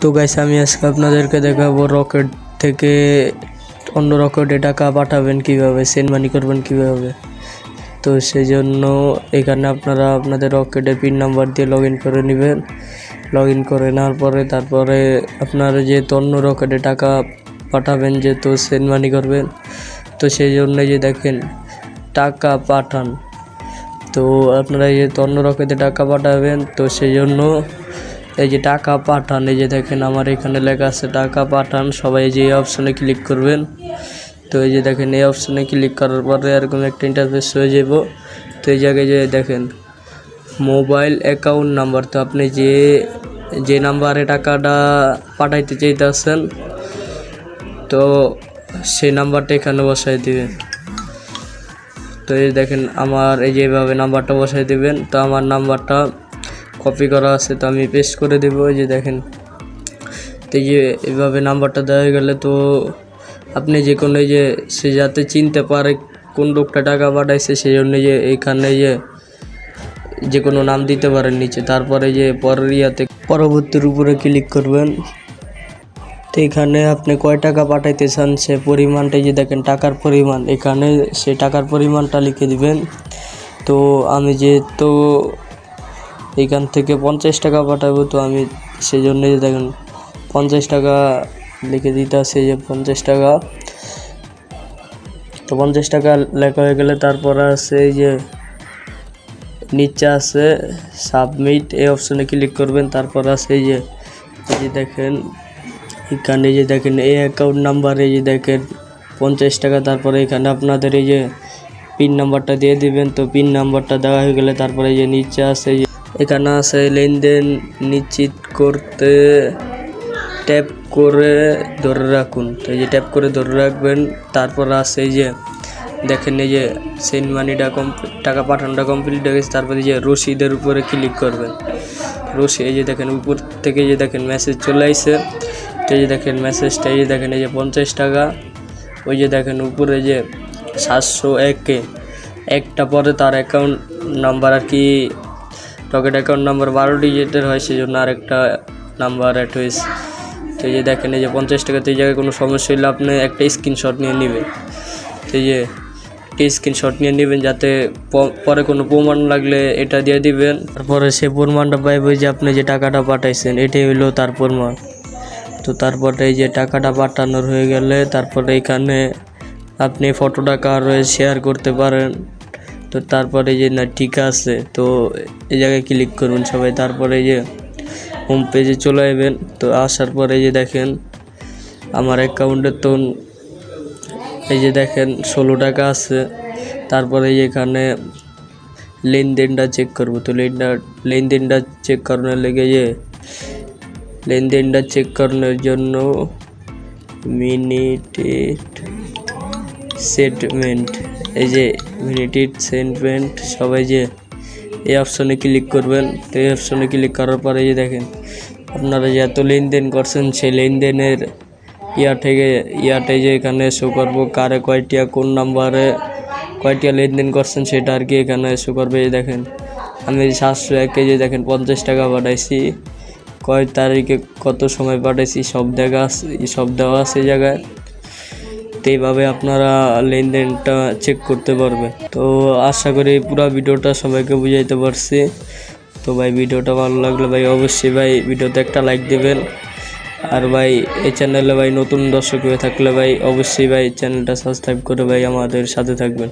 তো গাইস আমি আজকে আপনাদেরকে দেখাবো রকেট থেকে অন্য রকেটে টাকা পাঠাবেন কীভাবে সেন্ড মানি করবেন কীভাবে। তো সেই জন্য এখানে আপনারা আপনাদের রকেটে পিন নাম্বার দিয়ে লগ ইন করে নেবেন। লগ ইন করে নেওয়ার পরে তারপরে আপনারা যেহেতু অন্য রকেটে টাকা পাঠাবেন, যেহেতু সেন্ড মানি করবেন, তো সেই জন্য যে দেখেন, টাকা পাঠান। তো আপনারা এই যে অন্য রকেটে টাকা পাঠাবেন, তো সেই জন্য এই যে টাকা পাঠান, এই যে দেখেন আমার এখানে লেখা আছে টাকা পাঠান। সবাই যে এই অপশনে ক্লিক করবেন। তো এই যে দেখেন এই অপশনে ক্লিক করার পরে এরকম একটা ইন্টারফেস হয়ে যাব তো এই জায়গায় যে দেখেন মোবাইল অ্যাকাউন্ট নাম্বার তো আপনি যে যে নাম্বারে টাকাটা পাঠাইতে চাইতেছেন, তো সেই নাম্বারটা এখানে বসাই দিবেন। তো এই দেখেন, আমার এই যে এইভাবে নাম্বারটা বসাই দিবেন। তো আমার নাম্বারটা কপি করা আছে, তো আমি পেস্ট করে দেব ওই যে দেখেন। তো যে এইভাবে নাম্বারটা দেওয়া গেলে তো আপনি যে কোনো যে সে যাতে চিনতে পারে কোন লোকটা টাকা পাঠাইছে, সেই জন্য যে এইখানে যে যে কোনো নাম দিতে পারেন নিচে। তারপরে যে পরের ইয়াতে পরবর্তীর উপরে ক্লিক করবেন। তো এখানে আপনি কয় টাকা পাঠাইতে চান, সে পরিমাণটা যে দেখেন, টাকার পরিমাণ। এখানে সে টাকার পরিমাণটা লিখে দিবেন। তো আমি যেহেতু এখান থেকে পঞ্চাশ টাকা পাঠাবো, তো আমি সেই জন্য যে দেখেন পঞ্চাশ টাকা লিখে দিতে আছে যে পঞ্চাশ টাকা। তো পঞ্চাশ টাকা লেখা হয়ে গেলে তারপর আছে এই যে নিচে আছে সাবমিট এই অপশনে ক্লিক করবেন, তারপর আছে এই যে যে দেখেন, এখানে যে দেখেন, এই অ্যাকাউন্ট নাম্বার এই যে দেখেন পঞ্চাশ টাকা, তারপরে এখানে আপনাদের এই যে পিন নাম্বারটা দিয়ে দিবেন, তো পিন নাম্বারটা দেওয়া হয়ে গেলে তারপরে এই যে নিচে আছে যে এখানে আছে লেনদেন নিশ্চিত করতে ট্যাপ করে ধরে রাখুন। তো এই যে ট্যাপ করে ধরে রাখবেন, তারপর আছে এই যে দেখেন এই যে সেন্ড মানিটা টাকা পাঠানোটা কমপ্লিট হয়ে গেছে, তারপরে যে রসিদের উপরে ক্লিক করবেন। রসি, এই যে দেখেন উপর থেকে যে দেখেন মেসেজ চলে আসছে তো এই যে দেখেন মেসেজটা এই যে দেখেন এই যে পঞ্চাশ টাকা। ওই যে দেখেন উপরে যে সাতশো একে একটা পরে তার অ্যাকাউন্ট নাম্বার আর কি রকেট অ্যাকাউন্ট নাম্বার বারো ডিজিটের হয় সেই জন্য আরেকটা নাম্বার অ্যাড হয়েছে। তো এই যে দেখেন, এই যে পঞ্চাশ টাকা, তো এই জায়গায় কোনো সমস্যা হলে আপনি একটা স্ক্রিনশট নিয়ে নেবেন। তো এই যে একটা স্ক্রিনশট নিয়ে নেবেন, যাতে পরে কোনো প্রমাণ লাগলে এটা দিয়ে দিবেন। তারপরে সে প্রমাণটা পাইবে যে আপনি যে টাকাটা পাঠাইছেন, এটাই হলো তার প্রমাণ। তো তারপরে এই যে টাকাটা পাঠানোর হয়ে গেলে তারপরে এখানে আপনি ফটোটা কার শেয়ার করতে পারেন। তো তারপরে যে, না, ঠিক আছে। তো এই জায়গায় ক্লিক করুন সবাই। তারপরে যে হোম পেজে চলে আসবেন তো আসার পরে যে দেখেন, আমার অ্যাকাউন্টে তো এই যে দেখেন, ষোলো টাকা আছে। তারপরে এখানে লেনদেনটা চেক করব। তো লেনটা লেনদেনটা চেক করানোর লেগে যে, লেনদেনটা চেক করানোর জন্য মিনিটেড সেটমেন্ট এই যে মিনিটেড সেন্টমেন্ট সবাই যে এই অপশনে ক্লিক করবেন, তো এই অপশনে ক্লিক করার পরে যে দেখেন, আপনারা যে এত লেনদেন করছেন, সেই লেনদেনের ইয়া থেকে, ইয়াতে যে এখানে শো করব, কারে কয়টিয়া, কোন নাম্বারে কয়টিয়া লেনদেন করছেন, সেটা আর কি এখানে শো করবে দেখেন। আমি সাতশো এক কেজি দেখেন, পঞ্চাশ টাকা পাঠাইছি। কয় তারিখে কত সময় পাঠাইছি, সব দেখা সব দেওয়া আছে জায়গায়। এইভাবে আপনারা লেনদেনটা চেক করতে পারবেন তো আশা করি পুরো ভিডিওটা সবাইকে বুঝাইতে পারছি। তো ভাই, ভিডিওটা ভালো লাগলে ভাই, অবশ্যই ভাই ভিডিওতে একটা লাইক দেবেন। আর ভাই, এই চ্যানেলে ভাই নতুন দর্শক হয়ে থাকলে ভাই, অবশ্যই ভাই চ্যানেলটা সাবস্ক্রাইব করে ভাই আমাদের সাথে থাকবেন।